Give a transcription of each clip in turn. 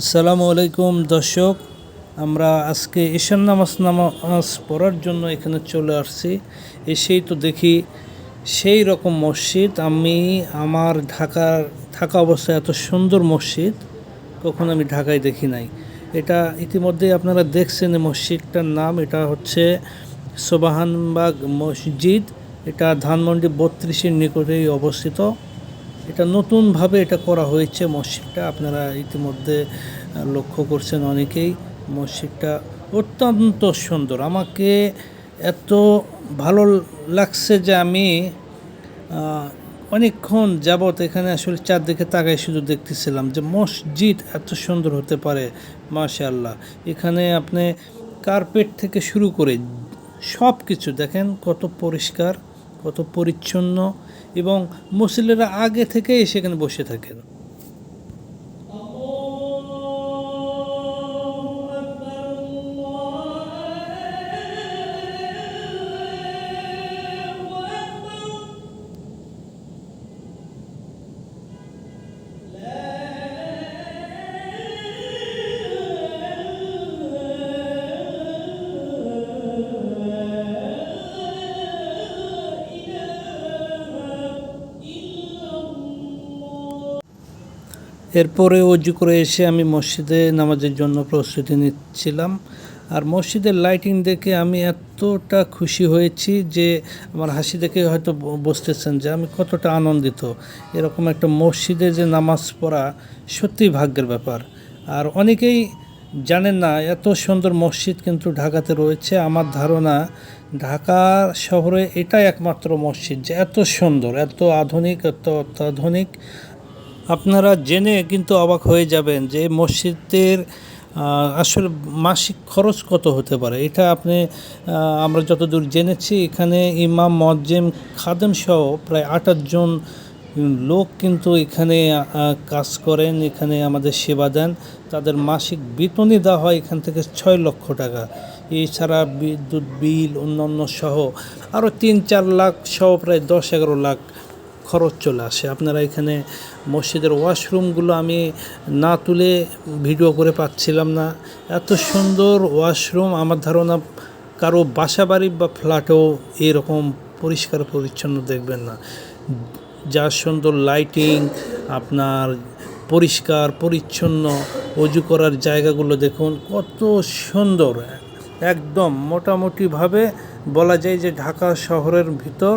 আসসালামু আলাইকুম, দর্শক। আমরা আজকে ঈশান নামাজ নামাজ পড়ার জন্য এখানে চলে আসছি। এসেই তো দেখি সেই রকম মসজিদ। আমি, আমার ঢাকার থাকা অবস্থায় এত সুন্দর মসজিদ, কখনো আমি ঢাকায় দেখি নাই। এটা ইতিমধ্যেই আপনারা দেখছেন এই মসজিদটার নাম। এটা হচ্ছে সোবাহানবাগ মসজিদ। এটা ধানমন্ডি বত্রিশের নিকটেই অবস্থিত। এটা নতুনভাবে এটা করা হয়েছে মসজিদটা। আপনারা ইতিমধ্যে লক্ষ্য করছেন অনেকেই। মসজিদটা অত্যন্ত সুন্দর। আমাকে এত ভালো লাগছে যে আমি অনেকক্ষণ যাবৎ এখানে আসলে চারদিকে তাকাই শুধু দেখতেছিলাম যে মসজিদ এত সুন্দর হতে পারে, মাশাআল্লাহ। এখানে আপনি কার্পেট থেকে শুরু করে সব কিছু দেখেন কত পরিষ্কার কত পরিচ্ছন্ন এবং মুসলিরা আগে থেকেই সেখানে বসে থাকেন। এরপরে অজু করে এসে আমি মসজিদে নামাজের জন্য প্রস্তুতি নিচ্ছিলাম। আর মসজিদের লাইটিং দেখে আমি এতটা খুশি হয়েছি যে আমার হাসি দেখে হয়তো ব- বুঝতেছেন যে আমি কতটা আনন্দিত। এরকম একটা মসজিদে যে নামাজ পড়া সত্যিই ভাগ্যের ব্যাপার। আর অনেকেই জানেন না, এত সুন্দর মসজিদ কিন্তু ঢাকাতে রয়েছে। আমার ধারণা ঢাকা শহরে এটাই একমাত্র মসজিদ যে এত সুন্দর, এত আধুনিক, এত অত্যাধুনিক। আপনারা জেনে কিন্তু অবাক হয়ে যাবেন যে মসজিদের আসলে মাসিক খরচ কত হতে পারে। এটা আপনি আমরা যতদূর জেনেছি, এখানে ইমাম মজ্জেম খাদেম সহ প্রায় আটাশ জন লোক কিন্তু এখানে কাজ করেন, এখানে আমাদের সেবা দেন। তাদের মাসিক বেতনই দেওয়া হয় এখান থেকে ছয় লক্ষ টাকা। এছাড়া বিদ্যুৎ, বিল, অন্যান্য সহ আরও তিন চার লাখ সহ প্রায় দশ এগারো লাখ খরচ চলে আসে। আপনারা এখানে মসজিদের ওয়াশরুমগুলো আমি না তুলে ভিডিও করে পাচ্ছিলাম না। এত সুন্দর ওয়াশরুম, আমার ধারণা কারও বাসা বাড়ি বা ফ্ল্যাটেও এরকম পরিষ্কার পরিচ্ছন্ন দেখবেন না। যা সুন্দর লাইটিং, আপনার পরিষ্কার, পরিচ্ছন্ন, অজু করার জায়গাগুলো দেখুন, কত সুন্দর। একদম মোটামুটিভাবে বলা যায় যে ঢাকা শহরের ভিতর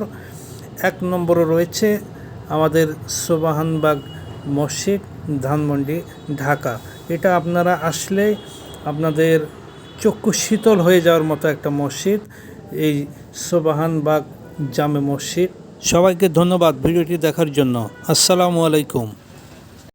এক নম্বরে রয়েছে আমাদের সোবাহানবাগ মসজিদ, ধানমন্ডি, ঢাকা। এটা আপনারা আসলে আপনাদের চক্ষু শীতল হয়ে যাওয়ার মতো একটা মসজিদ, এই সোবাহানবাগ জামে মসজিদ। সবাইকে ধন্যবাদ ভিডিওটি দেখার জন্য। আসসালামু আলাইকুম।